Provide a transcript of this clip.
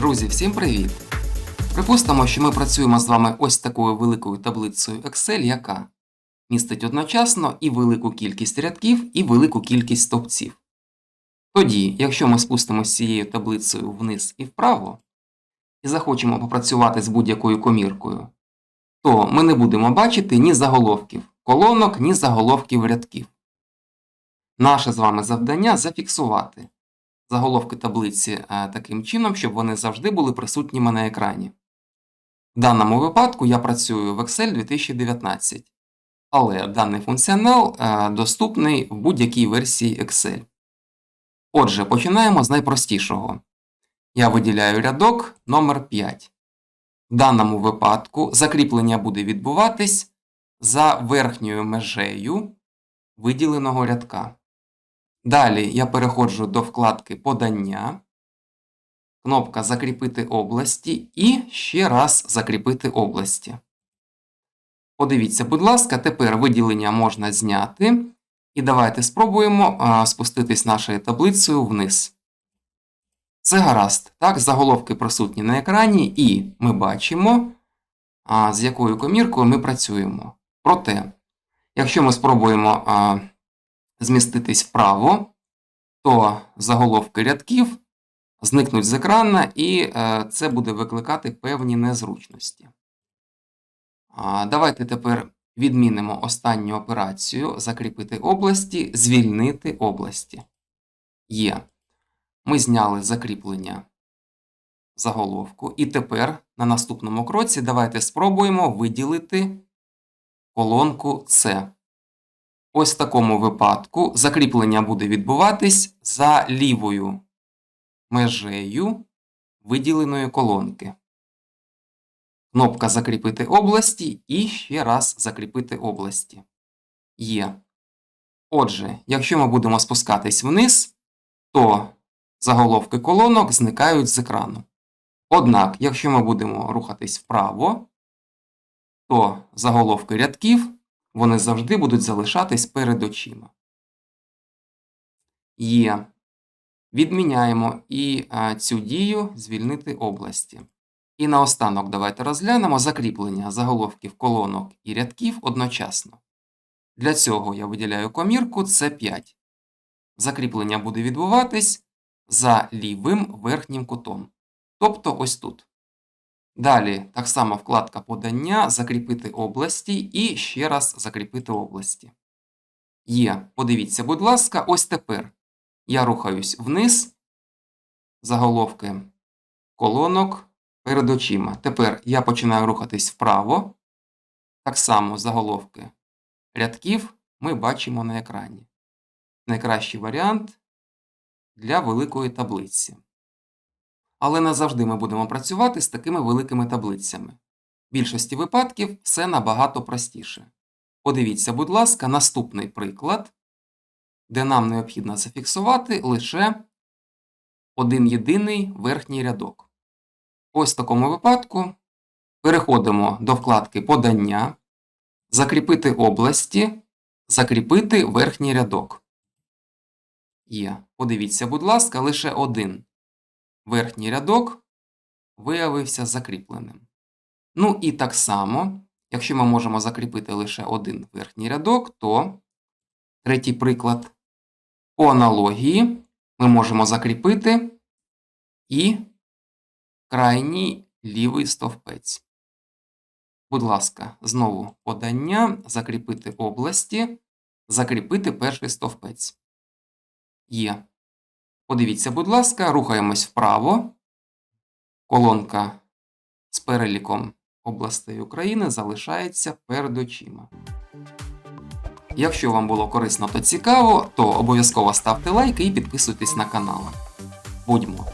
Друзі, всім привіт! Припустимо, що ми працюємо з вами ось такою великою таблицею Excel, яка містить одночасно і велику кількість рядків, і велику кількість стовпців. Тоді, якщо ми спустимося з цією таблицею вниз і вправо, і захочемо попрацювати з будь-якою коміркою, то ми не будемо бачити ні заголовків колонок, ні заголовків рядків. Наше з вами завдання зафіксувати заголовки таблиці е, таким чином, щоб вони завжди були присутніми на екрані. В даному випадку я працюю в Excel 2019, але даний функціонал е, доступний в будь-якій версії Excel. Отже, починаємо з найпростішого. Я виділяю рядок номер 5. В даному випадку закріплення буде відбуватись за верхньою межею виділеного рядка. Далі я переходжу до вкладки Подання, кнопка Закріпити області і ще раз закріпити області. Подивіться, будь ласка, тепер виділення можна зняти. І давайте спробуємо спуститись нашою таблицею вниз. Це гаразд. Так, заголовки присутні на екрані, і ми бачимо, з якою коміркою ми працюємо. Проте, якщо ми спробуємо зміститись вправо, то заголовки рядків зникнуть з екрана, і е, це буде викликати певні незручності. Давайте тепер відмінимо останню операцію закріпити області, звільнити області. Є. Ми зняли закріплення заголовку, і тепер на наступному кроці давайте спробуємо виділити колонку С. Ось в такому випадку закріплення буде відбуватись за лівою межею виділеної колонки. Кнопка Закріпити області і ще раз закріпити області. Є. Отже, якщо ми будемо спускатись вниз, то заголовки колонок зникають з екрану. Однак, якщо ми будемо рухатись вправо, то заголовки рядків вони завжди будуть залишатись перед очима. Є. Відміняємо і а, цю дію звільнити області. І наостанок давайте розглянемо закріплення заголовків колонок і рядків одночасно. Для цього я виділяю комірку С5. Закріплення буде відбуватись за лівим верхнім кутом. Тобто ось тут. Далі так само вкладка Подання, закріпити області і ще раз закріпити області. Є. Подивіться, будь ласка, ось тепер я рухаюсь вниз, заголовки колонок перед очима. Тепер я починаю рухатись вправо. Так само заголовки рядків ми бачимо на екрані. Найкращий варіант для великої таблиці. Але не завжди ми будемо працювати з такими великими таблицями. В більшості випадків все набагато простіше. Подивіться, будь ласка, наступний приклад, де нам необхідно зафіксувати лише один єдиний верхній рядок. Ось в такому випадку переходимо до вкладки Подання, закріпити області, закріпити верхній рядок. Є. Подивіться, будь ласка, лише один верхній рядок виявився закріпленим. Ну і так само, якщо ми можемо закріпити лише один верхній рядок, то третій приклад. По аналогії ми можемо закріпити і крайній лівий стовпець. Будь ласка, знову подання, закріпити області, закріпити перший стовпець. Є. Подивіться, будь ласка, рухаємось вправо. Колонка з переліком областей України залишається перед очима. Якщо вам було корисно та цікаво, то обов'язково ставте лайк і підписуйтесь на канал. Будьмо!